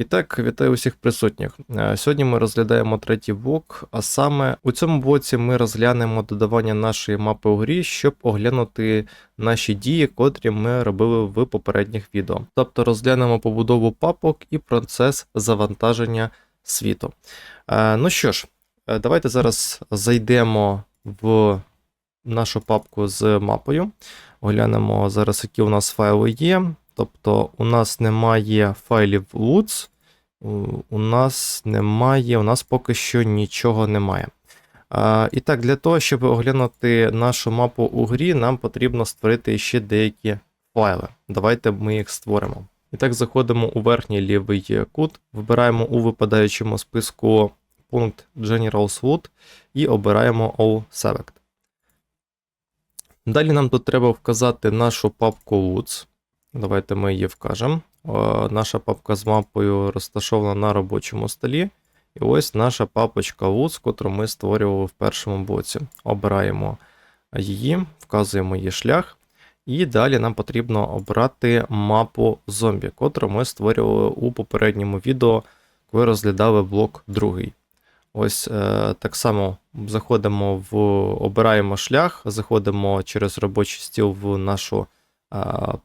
І так, вітаю усіх присутніх. Е, Сьогодні ми розглядаємо третій блок, а саме у цьому блоці ми розглянемо додавання нашої мапи у грі, щоб оглянути наші дії, котрі ми робили в попередніх відео. Тобто розглянемо побудову папок і процес завантаження світу. Е, Ну що ж, е, давайте зараз зайдемо в нашу папку з мапою. Оглянемо зараз, які у нас файли є. Тобто у нас немає файлів LUTS, у- нас немає, у нас поки що нічого немає. А, і так, для того, щоб оглянути нашу мапу у грі, нам потрібно створити ще деякі файли. Давайте ми їх створимо. І так, заходимо у верхній лівий кут, вибираємо у випадаючому списку пункт General Loot і обираємо All Select. Далі нам тут треба вказати нашу папку LUTS. Давайте ми її вкажемо. Е, Наша папка з мапою розташована на робочому столі. І ось наша папочка LUTS, котру ми створювали в першому блоці. Обираємо її, вказуємо її шлях. І далі нам потрібно обрати мапу зомбі, котру ми створювали у попередньому відео, коли розглядали блок другий. Ось е, так само заходимо в обираємо шлях, заходимо через робочий стіл в нашу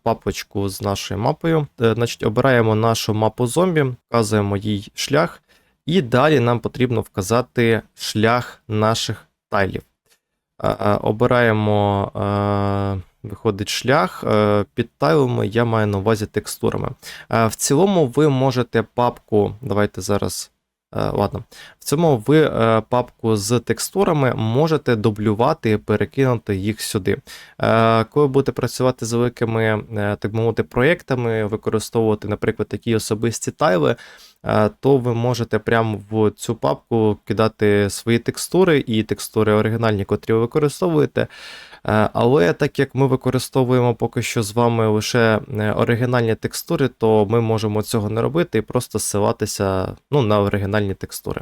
папочку з нашою мапою. Е, Значить, обираємо нашу мапу зомбі, вказуємо їй шлях, і далі нам потрібно вказати шлях наших тайлів. Е, е, Обираємо, е, виходить шлях. е, Під тайлами я маю на увазі текстурами. Е, В цілому ви можете папку. Давайте зараз. Е, Ладно. В цьому ви е, папку з текстурами можете дублювати і перекинути їх сюди. Е, Коли будете працювати з великими, так мовити, проєктами, використовувати, наприклад, такі особисті тайли, то ви можете прямо в цю папку кидати свої текстури і текстури оригінальні, котрі ви використовуєте. Е, Але так як ми використовуємо поки що з вами лише е, оригінальні текстури, то ми можемо цього не робити і просто ссилатися ну, на оригінальні текстури.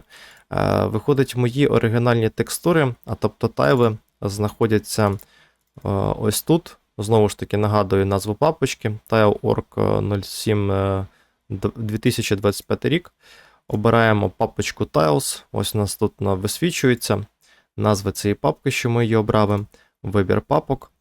Е, Виходить, мої оригінальні текстури, а тобто тайли, знаходяться ось тут. Знову ж таки, нагадую назву папочки tile.org 07 е, 2025 рік. Обираємо папочку Tiles. Ось у нас тут вона висвічується. Назва цієї папки, що ми її обрали, вибір папок.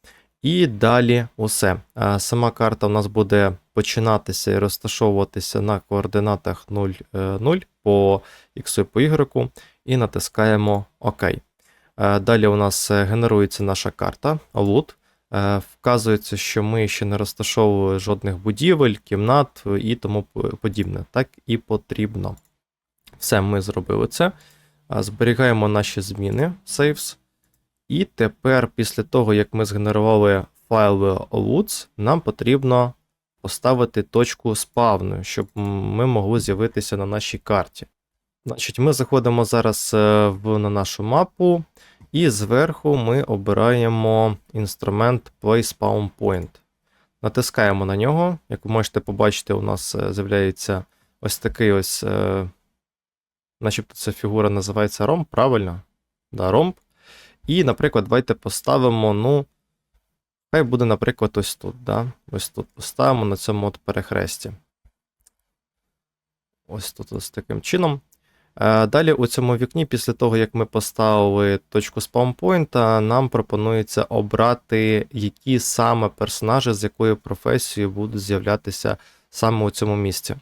І далі усе. Е, Сама карта у нас буде починатися і розташовуватися на координатах 0, 0 по X і по Y, і натискаємо ОК. Е, Далі у нас е, генерується наша карта. Е, Вказується, що ми ще не розташовували жодних будівель, кімнат е, і тому подібне. Так і потрібно. Все, ми зробили це. Е, Зберігаємо наші зміни, saves. І тепер, після того, як ми згенерували файл LUTS, нам потрібно поставити точку спавну, щоб ми могли з'явитися на нашій карті. Значить, ми заходимо зараз е, в, на нашу мапу, і зверху ми обираємо інструмент Play Spawn Point. Натискаємо на нього. Як ви можете побачити, у нас е, з'являється ось такий ось, е, начебто ця фігура називається ромб, правильно? Да, ромб. І, наприклад, давайте поставимо, ну, хай буде, наприклад, ось тут. Да? Ось тут поставимо на цьому от перехресті. Ось тут ось таким чином. Е, Далі у цьому вікні, після того, як ми поставили точку спаунпойнта, нам пропонується обрати, які саме персонажі з якою професією будуть з'являтися саме у цьому місці.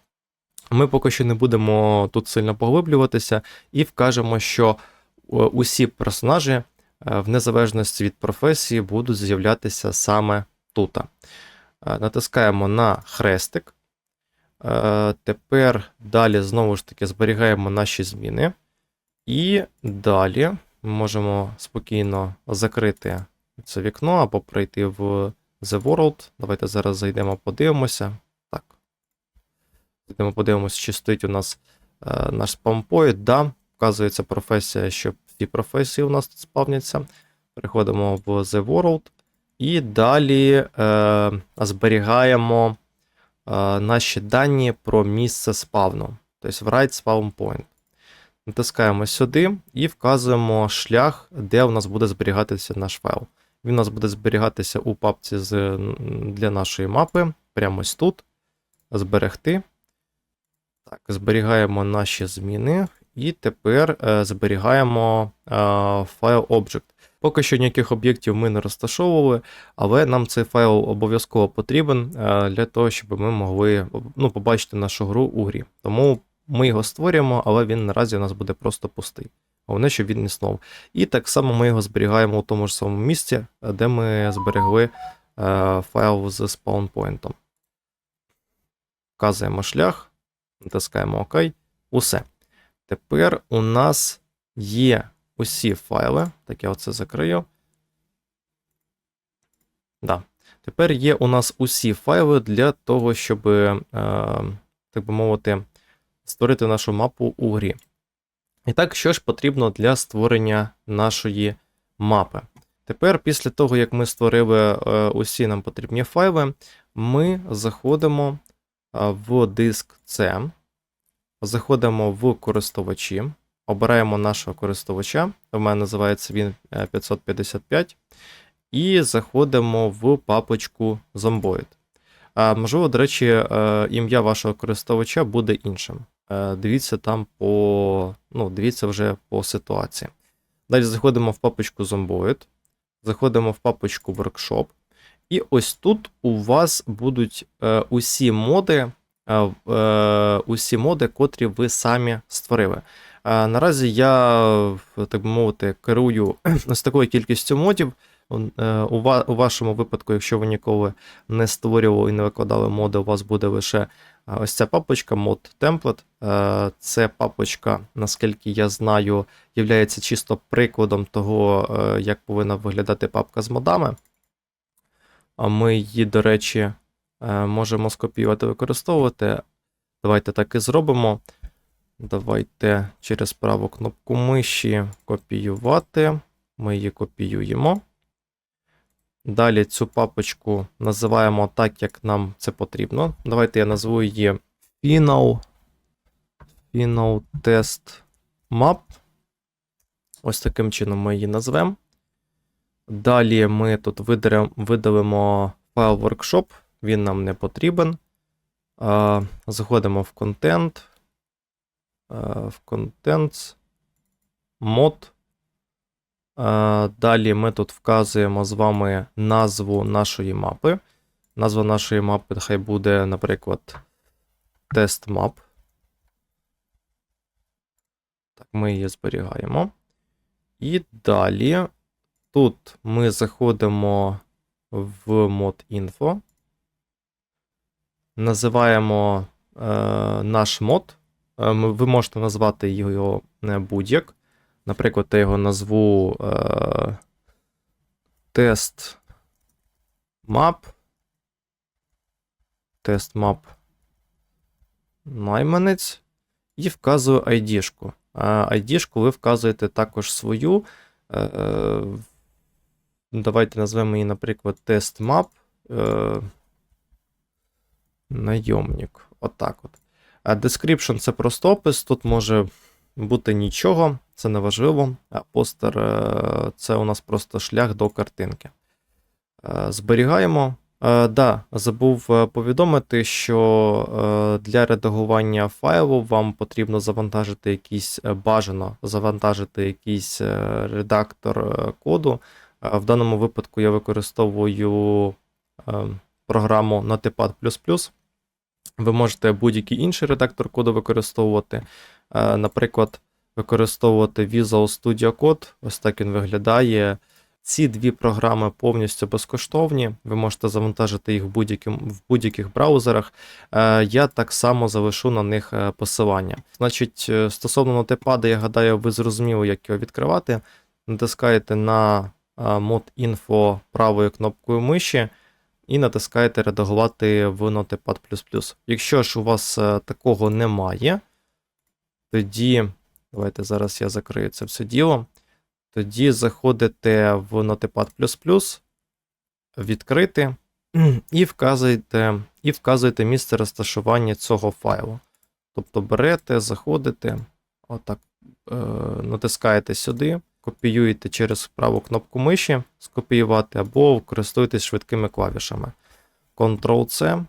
Ми поки що не будемо тут сильно поглиблюватися і вкажемо, що е, усі персонажі, в незалежності від професії, будуть з'являтися саме тут. Е, Натискаємо на хрестик. Е, Тепер далі знову ж таки зберігаємо наші зміни. І далі ми можемо спокійно закрити це вікно або прийти в The World. Давайте зараз зайдемо, подивимося. Так. Зайдемо, подивимося, чи стоїть у нас е, наш спампоїд. Да, вказується професія, що всі професії у нас тут спавняться. Переходимо в The World. І далі е, зберігаємо е, наші дані про місце спавну, тобто в Write Spawn Point. Натискаємо сюди і вказуємо шлях, де у нас буде зберігатися наш файл. Він у нас буде зберігатися у папці з, для нашої мапи, прямо ось тут. Зберегти. Так, зберігаємо наші зміни. І тепер е, зберігаємо е, файл object. Поки що ніяких об'єктів ми не розташовували, але нам цей файл обов'язково потрібен е, для того, щоб ми могли ну, побачити нашу гру у грі. Тому ми його створюємо, але він наразі у нас буде просто пустий. Головне, щоб він існував. І так само ми його зберігаємо у тому ж самому місці, де ми зберегли файл з спаунпойнтом. Вказуємо шлях, натискаємо ОК. Усе. Тепер у нас є усі файли. Так, я оце закрию. Да. Тепер є у нас усі файли для того, щоб, е, так би мовити, створити нашу мапу у грі. І так, що ж потрібно для створення нашої мапи? Тепер, після того, як ми створили е, усі нам потрібні файли, ми заходимо в диск C, заходимо в користувачі, обираємо нашого користувача. У мене називається він е, 555, і заходимо в папочку Zomboid. Можливо, до речі, е, ім'я вашого користувача буде іншим. Е, Дивіться там по. Ну, дивіться вже по ситуації. Далі заходимо в папочку Zomboid, заходимо в папочку Workshop. І ось тут у вас будуть е, усі моди, е, е, усі моди, котрі ви самі створили. Е, наразі я, так би мовити, керую з такою кількістю модів. Е, У, вашому випадку, якщо ви ніколи не створювали і не викладали моди, у вас буде лише е, ось ця папочка template. Е, Це папочка, наскільки я знаю, є чисто прикладом того, е, як повинна виглядати папка з модами. А ми її, до речі, е, можемо скопіювати використовувати. Давайте так і зробимо. Давайте через праву кнопку миші копіювати. Ми її копіюємо. Далі цю папочку називаємо так, як нам це потрібно. Давайте я назву її Final, Final Test Map. Ось таким чином ми її назвемо. Далі ми тут видалимо файл workshop, він нам не потрібен. Заходимо в контент, в Contents, мод. Далі ми тут вказуємо з вами назву нашої мапи. Назва нашої мапи хай буде, наприклад, тест map. Так, ми її зберігаємо. І далі тут ми заходимо в мод info. Називаємо е, наш мод. Е, ви можете назвати його не будь-як. Наприклад, я його назву е, тест map. Тест map найманець. І вказую ID-шку. ID-шку ви вказуєте також свою. Е, е, Давайте назвемо її, наприклад, тест map. Найомник. Отак от. Description це просто опис. Тут може бути нічого, це не важливо. А постер е, це у нас просто шлях до картинки. Е, Зберігаємо. Е, Да, забув повідомити, що для редагування файлу вам потрібно завантажити якийсь бажано завантажити якийсь редактор коду. В даному випадку я використовую е, програму Notepad++. Ви можете будь-який інший редактор коду використовувати. Е, Наприклад, використовувати Visual Studio Code. Ось так він виглядає. Ці дві програми повністю безкоштовні. Ви можете завантажити їх в, будь-яким, в будь-яких браузерах. Е, Я так само залишу на них е, посилання. Значить, стосовно нотепада, я гадаю, ви зрозуміли, як його відкривати. Натискаєте на mod info правою кнопкою миші і натискаєте редагувати в Notepad++. Якщо ж у вас е, такого немає, тоді давайте зараз я закрию це все діло. Тоді заходите в Notepad++, відкрити і вказуєте, і вказуєте місце розташування цього файлу. Тобто берете, заходите, отак, е, натискаєте сюди, копіюєте через праву кнопку миші, скопіювати, або користуєтесь швидкими клавішами. Ctrl-C,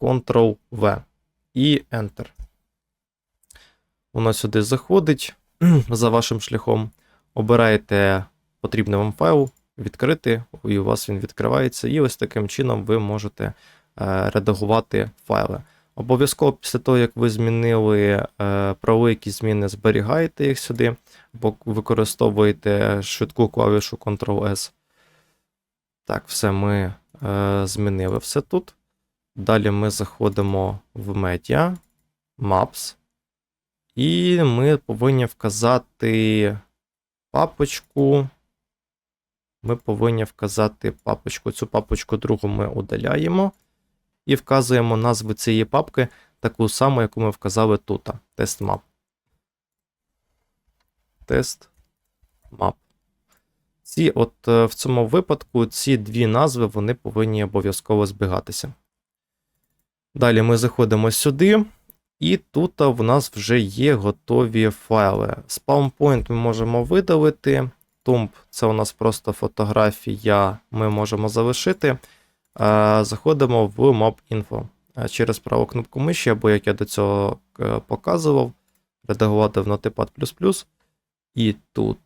Ctrl-V і Enter. Воно сюди заходить за вашим шляхом. Обираєте потрібний вам файл, відкрити, і у вас він відкривається. І ось таким чином ви можете е, редагувати файли. Обов'язково після того, як ви змінили е, правові якісь зміни, зберігаєте їх сюди, або використовуєте швидку клавішу Ctrl-S. Так, все ми е, змінили все тут. Далі ми заходимо в Media, Maps. І ми повинні вказати папочку. Ми повинні вказати папочку. Цю папочку другу ми удаляємо. І вказуємо назву цієї папки таку саму, яку ми вказали тут. TestMap. TestMap. Ці, от е, в цьому випадку, ці дві назви вони повинні обов'язково збігатися. Далі ми заходимо сюди, і тут в нас вже є готові файли. Spawn Point ми можемо видалити. Tomb це у нас просто фотографія, ми можемо залишити. Заходимо в Map.info. Через праву кнопку миші, або як я до цього е, показував, редагувати в Notepad++. І тут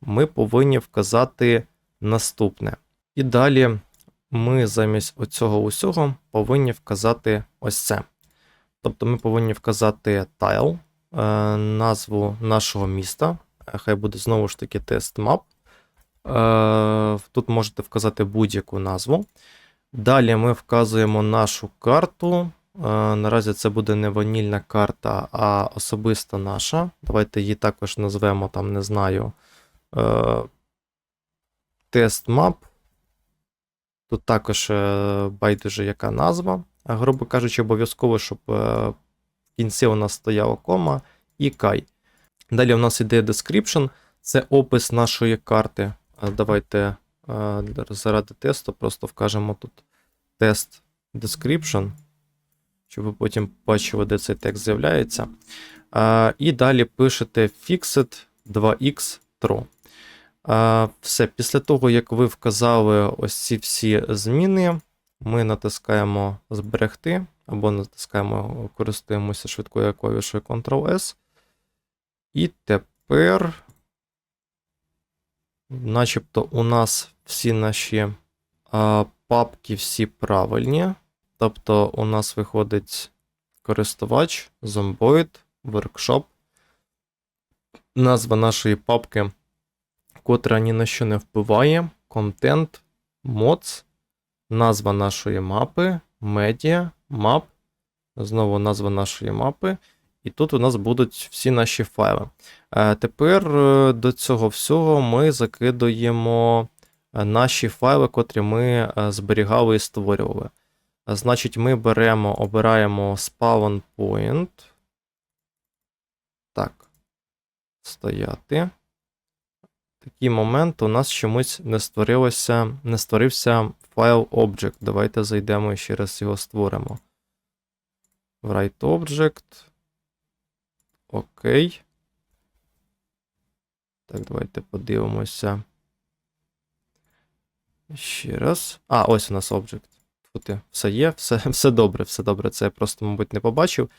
ми повинні вказати наступне. І далі ми замість оцього усього повинні вказати ось це. Тобто ми повинні вказати tile, е, назву нашого міста. Е, Хай буде знову ж таки тест map. Тут можете вказати будь-яку назву. Далі ми вказуємо нашу карту. Е, Наразі це буде не ванільна карта, а особиста наша. Давайте її також назвемо, там, не знаю, е, тест map. Тут також е, байдуже яка назва. Грубо кажучи, обов'язково, щоб в кінці у нас стояла кома і кай. Далі у нас іде description, це опис нашої карти. Давайте заради тесту просто вкажемо тут тест description, щоб ви потім бачили, де цей текст з'являється. І далі пишете fixed 2x true. Все, після того, як ви вказали ось ці всі зміни, ми натискаємо зберегти, або натискаємо, користуємося швидкою клавішою Ctrl-S. І тепер, начебто, у нас всі наші а, папки всі правильні. Тобто, у нас виходить користувач, Zomboid, Workshop. Назва нашої папки, котра ні на що не впливає. Content, Mods, назва нашої мапи, Media, Map. Знову назва нашої мапи. І тут у нас будуть всі наші файли. Е, Тепер е, до цього всього ми закидуємо е, наші файли, котрі ми зберігали і створювали. Значить, ми беремо, обираємо spawn point. Так. Стояти. Такий момент у нас чомусь не створилося, не створився файл object. Давайте зайдемо і ще раз його створимо. Write object. Окей. Так, давайте подивимося. Ще раз. А, ось у нас object. Тут все є, все, все добре, все добре. Це я просто, мабуть, не побачив.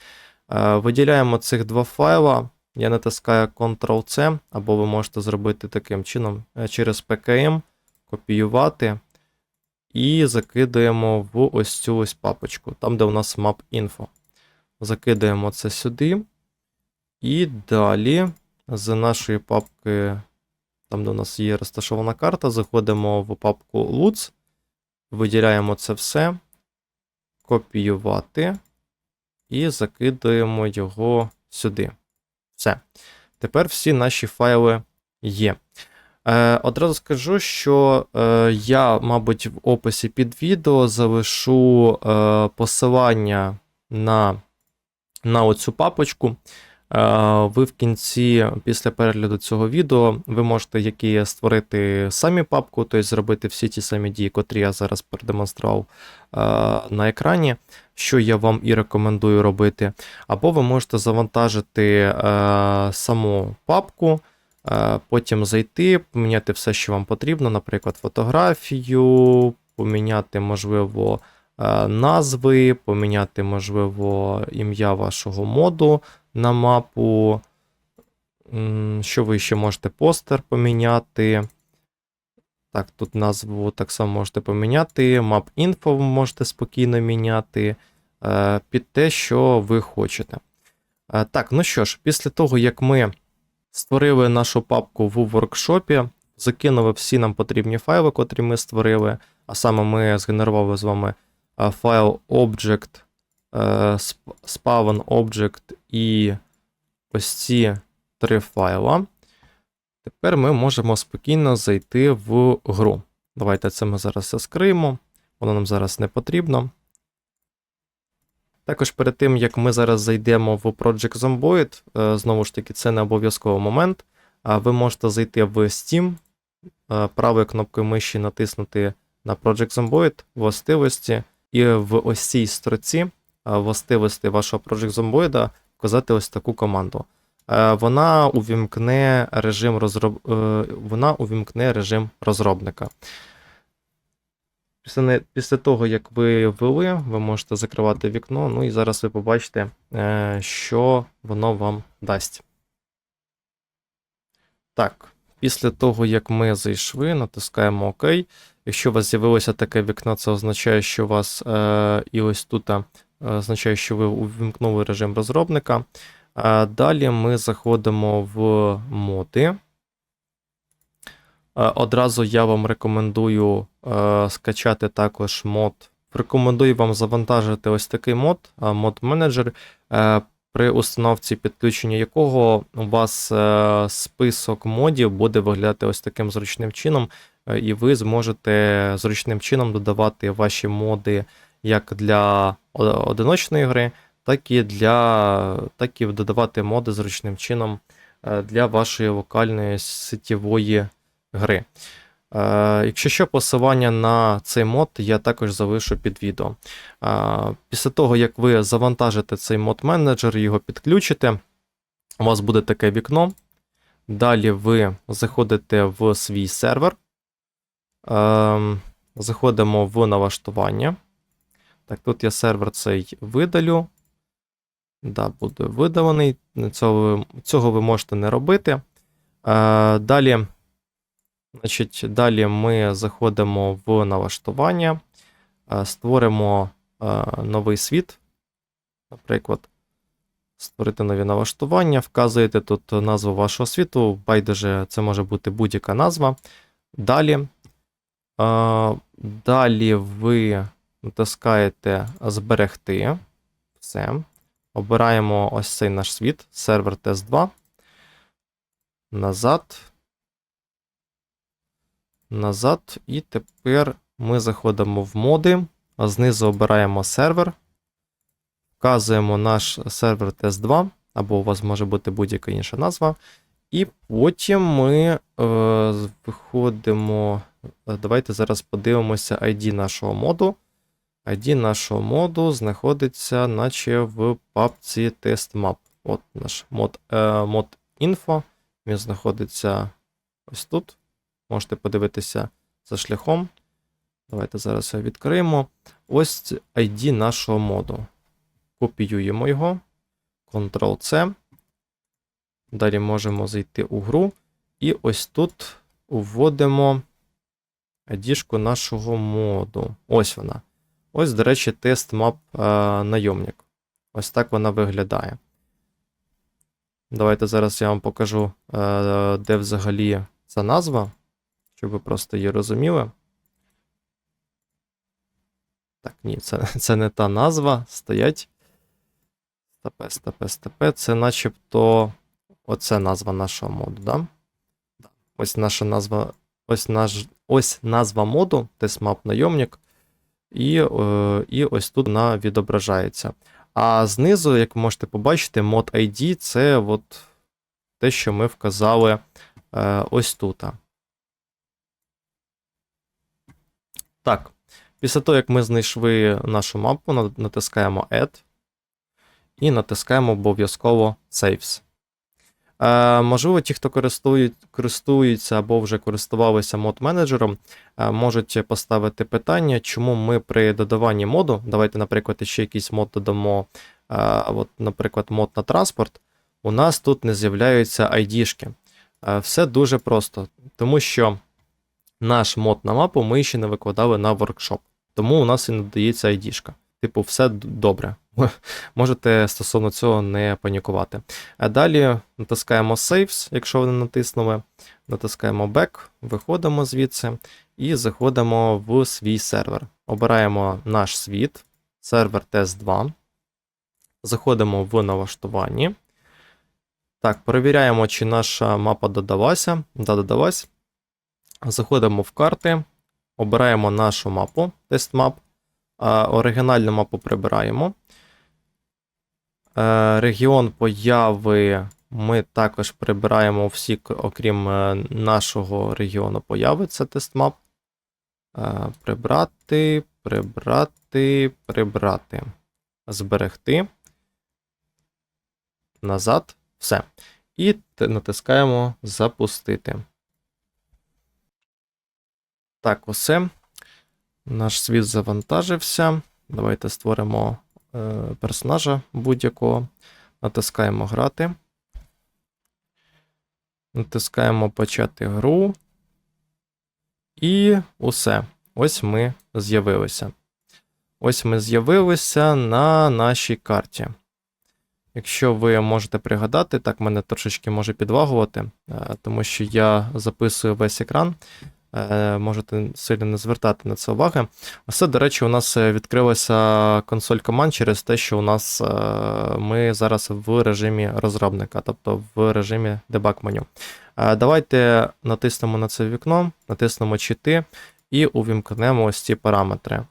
Е, Виділяємо цих два файла. Я натискаю Ctrl-C, або ви можете зробити таким чином е, через PKM, копіювати. І закидаємо в ось цю ось папочку, там, де у нас map info. Закидаємо це сюди. І далі з нашої папки, там, де у нас є розташована карта, заходимо в папку Loots, виділяємо це все, копіювати і закидаємо його сюди. Все. Тепер всі наші файли є. Е, Одразу скажу, що е, я, мабуть, в описі під відео залишу е, посилання на, на оцю папочку. Е, ви в кінці, після перегляду цього відео, ви можете які створити самі папку, тобто зробити всі ті самі дії, котрі я зараз продемонстрував е, на екрані, що я вам і рекомендую робити. Або ви можете завантажити е, саму папку, потім зайти, поміняти все, що вам потрібно, наприклад, фотографію, поміняти, можливо, назви, поміняти, можливо, ім'я вашого моду на мапу. Що ви ще можете постер поміняти? Так, тут назву так само можете поміняти. Map info ви можете спокійно міняти е, під те, що ви хочете. Е, Так, ну що ж, після того, як ми створили нашу папку в воркшопі, закинули всі нам потрібні файли, котрі ми створили. А саме ми згенерували з вами е, файл object, spawn object і ось ці три файла. Тепер ми можемо спокійно зайти в гру. Давайте це ми зараз скриємо. Воно нам зараз не потрібно. Також перед тим, як ми зараз зайдемо в Project Zomboid, е, знову ж таки, це не обов'язковий момент. Ви можете зайти в Steam, е, правою кнопкою миші натиснути на Project Zomboid, властивості, і в ось цій строці е, властивості вашого Project Zomboid вказати ось таку команду. Е, Вона увімкне режим розроб... е, вона увімкне режим розробника. Після, після того, як ви ввели, ви можете закривати вікно. Ну і зараз ви побачите, що воно вам дасть. Так, після того, як ми зайшли, натискаємо ОК. Якщо у вас з'явилося таке вікно, це означає, що у вас е, і ось тут означає, що ви увімкнули режим розробника. Далі ми заходимо в моди. Одразу я вам рекомендую е, скачати також мод. Рекомендую вам завантажити ось такий мод, е, мод менеджер, е, при установці підключення якого у вас список модів буде виглядати ось таким зручним чином, і ви зможете зручним чином додавати ваші моди як для одиночної гри, так і для так і додавати моди зручним чином е, для вашої локальної сетєвої гри. Е, Якщо що, посилання на цей мод я також залишу під відео. Е, Після того, як ви завантажите цей мод менеджер, його підключите, у вас буде таке вікно. Далі ви заходите в свій сервер. Ем, Заходимо в налаштування. Так, тут я сервер цей видалю. Да, буде видалений. Цього, цього ви можете не робити. Е, далі, значить, далі ми заходимо в налаштування, е, створимо е, новий світ. Наприклад, створити нові налаштування, вказуєте тут назву вашого світу, байдуже, це може бути будь-яка назва. Далі, е, далі ви натискаєте Зберегти. Все. Обираємо ось цей наш світ, сервер тест 2. Назад. Назад. І тепер ми заходимо в моди, а знизу обираємо сервер. Вказуємо наш сервер тест 2, або у вас може бути будь-яка інша назва. І потім ми е, виходимо. Давайте зараз подивимося ID нашого моду. ID нашого моду знаходиться, наче в папці TestMap. От наш мод, е, мод info. Він знаходиться ось тут. Можете подивитися за шляхом. Давайте зараз його відкриємо. Ось ID нашого моду. Копіюємо його. Ctrl-C. Далі можемо зайти у гру. І ось тут вводимо ID нашого моду. Ось вона. Ось, до речі, тест мап е, найомник. Ось так вона виглядає. Давайте зараз я вам покажу, е, де взагалі ця назва, щоб ви просто її розуміли. Так, ні, це, це не та назва. Стоять. Стопе, стопе, стопе. Це начебто. Оце назва нашого моду, да? Ось наша назва. Ось наш, ось назва моду, TestMap найомник. І, е, і ось тут вона відображається. А знизу, як ви можете побачити, мод ID це от те, що ми вказали е, ось тут. Так, після того, як ми знайшли нашу мапу, натискаємо Add і натискаємо обов'язково Saves. Е, можливо, ті, хто користують, користуються або вже користувалися мод-менеджером, е, можуть поставити питання, чому ми при додаванні моду, давайте, наприклад, ще якийсь мод додамо, е, от, наприклад, мод на транспорт, у нас тут не з'являються ID-шки. Е, все дуже просто, тому що наш мод на мапу ми ще не викладали на воркшоп, тому у нас і не додається ID-шка. Типу, все добре. Можете стосовно цього не панікувати. Далі натискаємо Saves, якщо ви не натиснули. Натискаємо Back, виходимо звідси і заходимо в свій сервер. Обираємо наш світ, сервер Test2. Заходимо в налаштуванні. Так, перевіряємо, чи наша мапа додалася. Да, додалась. Заходимо в карти, обираємо нашу мапу, тест-мап. Оригінальну мапу прибираємо. Е, Регіон появи ми також прибираємо всі, окрім е, нашого регіону появи, це тестмап. Е, Прибрати, прибрати, прибрати. Зберегти. Назад. Все. І натискаємо запустити. Так, усе. Наш світ завантажився. Давайте створимо персонажа будь-якого. Натискаємо грати. Натискаємо почати гру. І усе. Ось ми з'явилися. Ось ми з'явилися на нашій карті. Якщо ви можете пригадати, так мене трошечки може підлагувати, е, тому що я записую весь екран. Е, Можете сильно не звертати на це уваги. Все, до речі, у нас е, відкрилася консоль команд через те, що у нас е, ми зараз в режимі розробника, тобто в режимі дебаг меню. Давайте натиснемо на це вікно, натиснемо чити і увімкнемо ось ці параметри.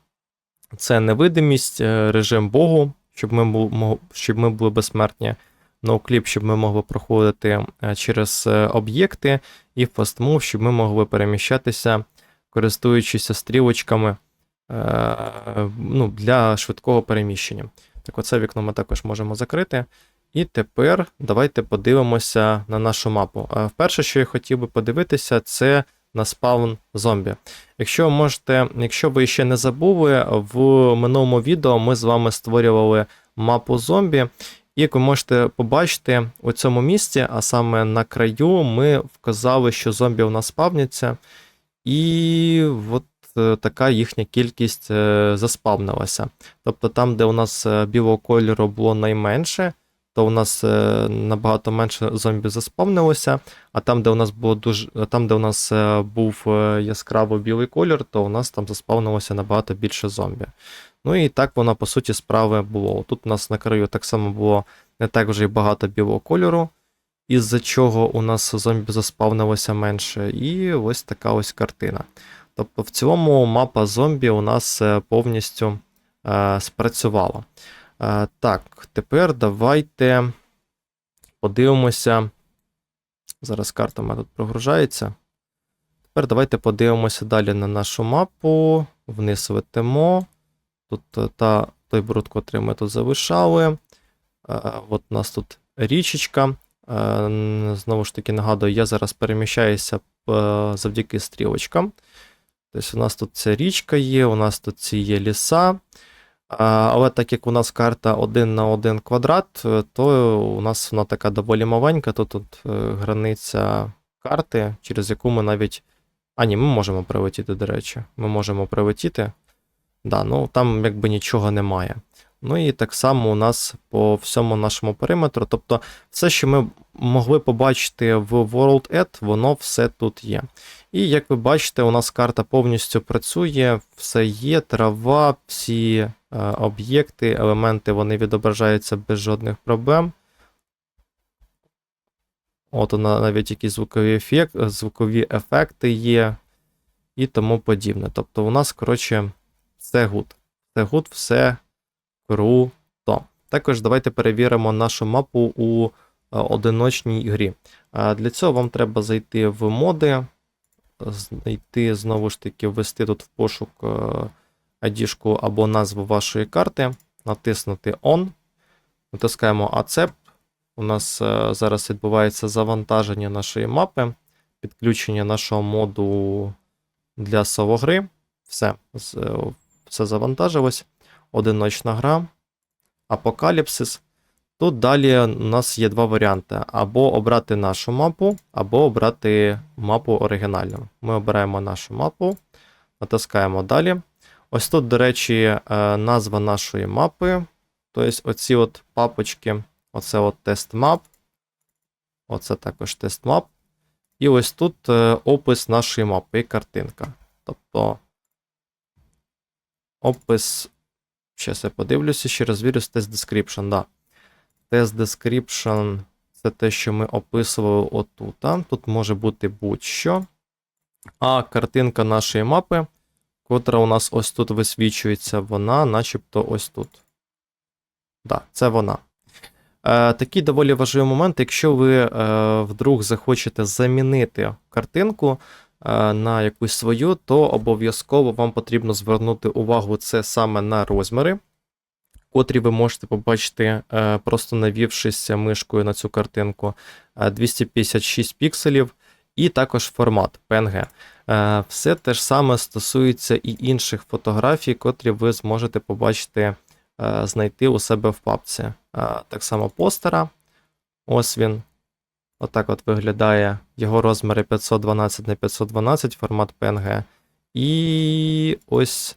Це невидимість, режим Богу, щоб ми, бу- мо- щоб ми були безсмертні. Ноукліп, щоб ми могли проходити е, через е, об'єкти, і FastMove, щоб ми могли переміщатися, користуючися стрілочками е, ну, для швидкого переміщення. Так, оце вікно ми також можемо закрити. І тепер давайте подивимося на нашу мапу. Перше, що я хотів би подивитися, це на спаун зомбі. Якщо можете, якщо ви ще не забули, в минулому відео ми з вами створювали мапу зомбі. І як ви можете побачити у цьому місці, а саме на краю, ми вказали, що зомбі у нас спавняться, і от е, така їхня кількість е, заспавнилася. Тобто там, де у нас е, білого кольору було найменше, то у нас набагато менше зомбі заспавнилося, а там, де у нас було дуже, там, де у нас був яскраво білий колір, то у нас там заспавнилося набагато більше зомбі. Ну і так воно, по суті, справи було. Тут у нас на краю так само було не так вже й багато білого кольору, із-за чого у нас зомбі заспавнилося менше. І ось така ось картина. Тобто, в цілому мапа зомбі у нас е, повністю е, спрацювала. Е, так, тепер давайте подивимося. Зараз карта мене тут прогружається. Тепер давайте подивимося далі на нашу мапу. Вниз летимо. Тут е, та, той бруд, котрий ми тут залишали. Е, От у нас тут річечка. Е, Знову ж таки, нагадую, я зараз переміщаюся завдяки стрілочкам. Тобто, у нас тут ця річка є, у нас тут ці є ліса. Але так як у нас карта 1 на 1 квадрат, то у нас вона така доволі маленька. Тут, тут границя карти, через яку ми навіть. А, ні, ми можемо прилетіти, до речі. Ми можемо прилетіти. Да, ну там якби нічого немає. Ну і так само у нас по всьому нашому периметру. Тобто, все, що ми могли побачити в World Ed, воно все тут є. І як ви бачите, у нас карта повністю працює, все є, трава, всі е, об'єкти, елементи вони відображаються без жодних проблем. От вона навіть якісь звукові, ефект, звукові ефекти є і тому подібне. Тобто, у нас, коротше, все гуд. Все гуд, все круто. Також давайте перевіримо нашу мапу у е, одиночній грі. Для цього вам треба зайти в моди, знайти знову ж таки, ввести тут в пошук ID або назву вашої карти, натиснути On, натискаємо Accept, У нас е, зараз відбувається завантаження нашої мапи, підключення нашого моду для совогри. Все, е, все завантажилось. Одиночна гра. Апокаліпсис. Тут далі у нас є два варіанти: або обрати нашу мапу, або обрати мапу оригінальну. Ми обираємо нашу мапу, натискаємо далі. Ось тут, до речі, е, назва нашої мапи. Тобто, оці от папочки, оце от тест мап. Оце також тест мап. І ось тут е, опис нашої мапи і картинка. Тобто опис. Щас я подивлюся, ще розвірюсь тест description. Да. Тест description це те, що ми описували отут. Тут може бути будь-що. А картинка нашої мапи, котра у нас ось тут висвічується, вона начебто ось тут. Да, це вона. Е, такий доволі важливий момент, якщо ви е, вдруг захочете замінити картинку на якусь свою, то обов'язково вам потрібно звернути увагу це саме на розміри, котрі ви можете побачити, е, просто навівшись мишкою на цю картинку. Е, 256 пікселів, і також формат PNG. Е, Все те ж саме стосується і інших фотографій, котрі ви зможете побачити, е, знайти у себе в папці. Е, Так само постера. Ось він. Отак от виглядає його розміри 512 на 512, формат PNG. І ось,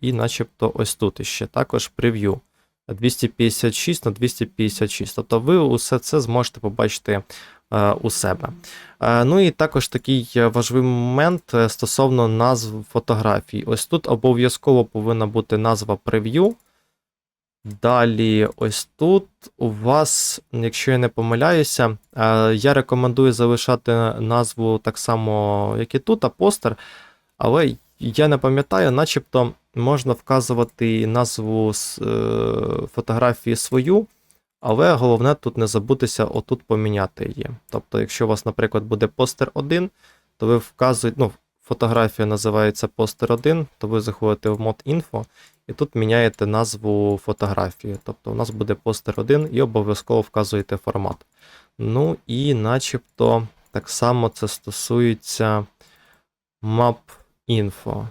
і начебто ось тут іще також прев'ю. 256 на 256. Тобто ви усе це зможете побачити е, у себе. Е, ну і також такий важливий момент е, стосовно назв фотографій. Ось тут обов'язково повинна бути назва прев'ю. Далі, ось тут у вас, якщо я не помиляюся, е, я рекомендую залишати назву так само, як і тут, а постер. Але я не пам'ятаю, начебто можна вказувати назву е, фотографії свою, але головне тут не забутися отут поміняти її. Тобто, якщо у вас, наприклад, буде постер 1, то ви вказуєте, ну, фотографія називається постер 1, то ви заходите в мод інфо і тут міняєте назву фотографії. Тобто у нас буде постер 1 і обов'язково вказуєте формат. Ну і начебто так само це стосується map info.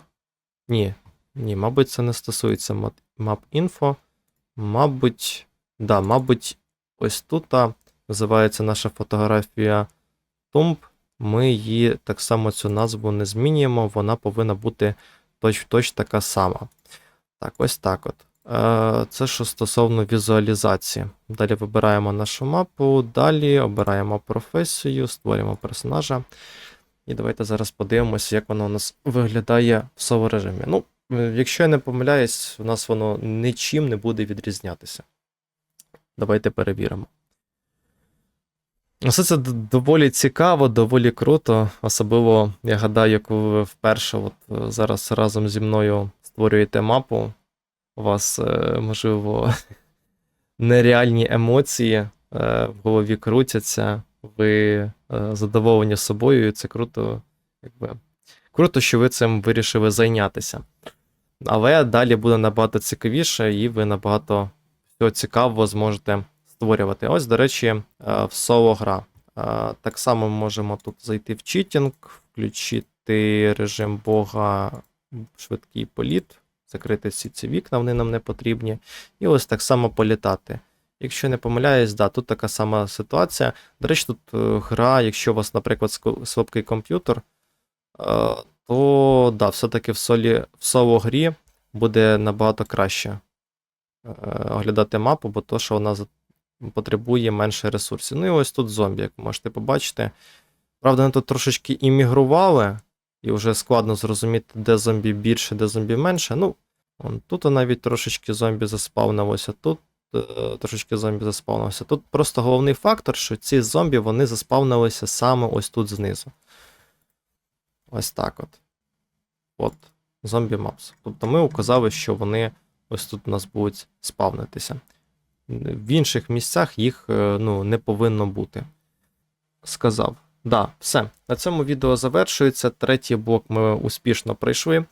Ні, ні, мабуть, це не стосується map- info. Мабуть, да, мабуть, ось тут називається наша фотографія Tomb. Ми її так само цю назву не змінюємо, вона повинна бути точ-в-точ така сама. Так, ось так от. Е, Це що стосовно візуалізації. Далі вибираємо нашу мапу, далі обираємо професію, створюємо персонажа. І давайте зараз подивимося, як воно у нас виглядає в соло режимі. Ну, е, якщо я не помиляюсь, у нас воно нічим не буде відрізнятися. Давайте перевіримо. Все це доволі цікаво, доволі круто. Особливо, я гадаю, яку ви вперше от, е, зараз разом зі мною створюєте мапу. У вас, е, можливо, нереальні емоції е, в голові крутяться, ви задоволені собою, і це круто, якби. Круто, що ви цим вирішили зайнятися. Але далі буде набагато цікавіше, і ви набагато всього цікавого зможете створювати. Ось, до речі, е, в соло гра. Е, Так само ми можемо тут зайти в читінг, включити режим Бога, швидкий політ, закрити всі ці вікна, вони нам не потрібні. І ось так само політати. Якщо не помиляюсь, да, тут така сама ситуація. До речі, тут е, гра, якщо у вас, наприклад, слабкий комп'ютер, то да, все-таки в солі, в соло грі буде набагато краще оглядати мапу, бо то, що вона потребує менше ресурсів. Ну і ось тут зомбі, як можете побачити. Правда, вони тут трошечки іммігрували, і вже складно зрозуміти, де зомбі більше, де зомбі менше. Ну, вон, тут навіть трошечки зомбі заспавнилося, тут е, трошечки зомбі заспавнилося. Тут просто головний фактор, що ці зомбі вони заспавнилися саме ось тут знизу. Ось так от. От, зомбі мапс. Тобто ми указали, що вони ось тут у нас будуть спавнитися. В інших місцях їх е, ну, не повинно бути. Сказав. Да, все. На цьому відео завершується. Третій блок ми успішно пройшли. Е,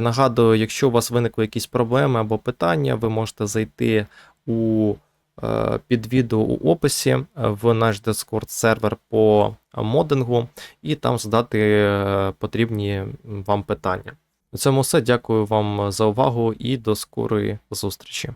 нагадую, якщо у вас виникли якісь проблеми або питання, ви можете зайти у е, під відео у описі е, в наш Discord сервер по модингу і там задати е, потрібні вам питання. На цьому все. Дякую вам за увагу і до скорої зустрічі.